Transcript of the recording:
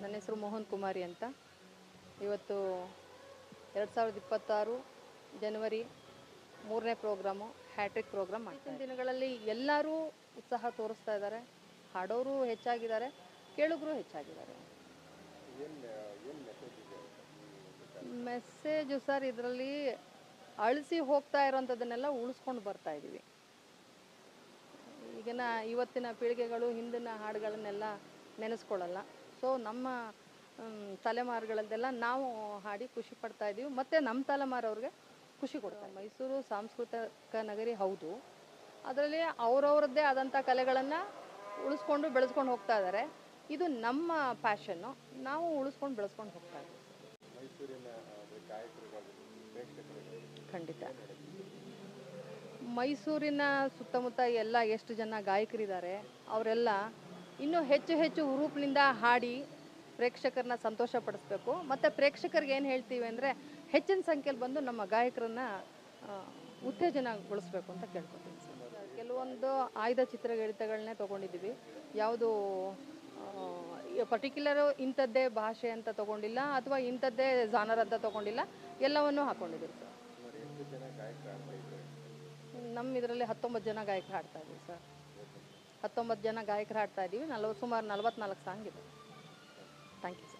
ನನ್ನ ಹೆಸರು ಮೋಹನ್ ಕುಮಾರಿ ಅಂತ. ಇವತ್ತು ಎರಡು ಸಾವಿರದ ಇಪ್ಪತ್ತಾರು ಜನವರಿ ಮೂರನೇ ಪ್ರೋಗ್ರಾಮು ಹ್ಯಾಟ್ರಿಕ್ ಪ್ರೋಗ್ರಾಮ್ ಮಾಡ್ತೀನಿ ದಿನಗಳಲ್ಲಿ ಎಲ್ಲರೂ ಉತ್ಸಾಹ ತೋರಿಸ್ತಾ ಇದ್ದಾರೆ. ಹಾಡೋರು ಹೆಚ್ಚಾಗಿದ್ದಾರೆ ಕೇಳುಗರು ಹೆಚ್ಚಾಗಿದ್ದಾರೆ. ಮೆಸೇಜು ಸರ್ ಇದರಲ್ಲಿ ಅಳಿಸಿ ಹೋಗ್ತಾ ಇರೋಂಥದ್ದನ್ನೆಲ್ಲ ಉಳಿಸ್ಕೊಂಡು ಬರ್ತಾ ಇದ್ದೀವಿ. ಈಗಿನ ಇವತ್ತಿನ ಪೀಳಿಗೆಗಳು ಹಿಂದಿನ ಹಾಡುಗಳನ್ನೆಲ್ಲ ನೆನೆಸ್ಕೊಳ್ಳಲ್ಲ. ಸೊ ನಮ್ಮ ತಲೆಮಾರುಗಳದ್ದೆಲ್ಲ ನಾವು ಹಾಡಿ ಖುಷಿ ಪಡ್ತಾ ಇದ್ದೀವಿ ಮತ್ತು ನಮ್ಮ ತಲೆಮಾರವ್ರಿಗೆ ಖುಷಿ ಕೊಡ್ತಾರೆ. ಮೈಸೂರು ಸಾಂಸ್ಕೃತಿಕ ನಗರಿ ಹೌದು. ಅದರಲ್ಲಿ ಅವರವ್ರದ್ದೇ ಆದಂಥ ಕಲೆಗಳನ್ನು ಉಳಿಸ್ಕೊಂಡು ಬೆಳೆಸ್ಕೊಂಡು ಹೋಗ್ತಾ ಇದ್ದಾರೆ. ಇದು ನಮ್ಮ ಪ್ಯಾಷನ್ನು ನಾವು ಉಳಿಸ್ಕೊಂಡು ಬೆಳೆಸ್ಕೊಂಡು ಹೋಗ್ತಾ ಇದ್ದೀವಿ. ಖಂಡಿತ. ಮೈಸೂರಿನ ಸುತ್ತಮುತ್ತ ಎಲ್ಲ ಎಷ್ಟು ಜನ ಗಾಯಕರಿದ್ದಾರೆ ಅವರೆಲ್ಲ ಇನ್ನೂ ಹೆಚ್ಚು ಹೆಚ್ಚು ಹುರುಪಿನಿಂದ ಹಾಡಿ ಪ್ರೇಕ್ಷಕರನ್ನ ಸಂತೋಷ ಪಡಿಸ್ಬೇಕು ಮತ್ತು ಪ್ರೇಕ್ಷಕರಿಗೆ ಏನು ಹೇಳ್ತೀವಿ ಅಂದರೆ ಹೆಚ್ಚಿನ ಸಂಖ್ಯೆಯಲ್ಲಿ ಬಂದು ನಮ್ಮ ಗಾಯಕರನ್ನ ಉತ್ತೇಜನಗೊಳಿಸ್ಬೇಕು ಅಂತ ಕೇಳ್ಕೊತೀನಿ ಸರ್. ಕೆಲವೊಂದು ಆಯ್ದ ಚಿತ್ರಗಳಿತಗಳನ್ನೇ ತೊಗೊಂಡಿದ್ದೀವಿ. ಯಾವುದು ಪರ್ಟಿಕ್ಯುಲರ್ ಇಂಥದ್ದೇ ಭಾಷೆ ಅಂತ ತಗೊಂಡಿಲ್ಲ ಅಥವಾ ಇಂಥದ್ದೇ ಜಾನರ್ ಅಂತ ತಗೊಂಡಿಲ್ಲ. ಎಲ್ಲವನ್ನೂ ಹಾಕೊಂಡಿದ್ದೀವಿ ಸರ್. ನಮ್ಮ ಇದರಲ್ಲಿ ಹತ್ತೊಂಬತ್ತು ಜನ ಗಾಯಕ ಹಾಡ್ತಾ ಇದ್ದೀವಿ ಸರ್. ಹತ್ತೊಂಬತ್ತು ಜನ ಗಾಯಕರು ಹಾಡ್ತಾ ಇದ್ದೀವಿ ನಲ್ವತ್ತು ಸುಮಾರು ನಲ್ವತ್ನಾಲ್ಕು ಸಾಂಗ್ ಇದೆ. Thank you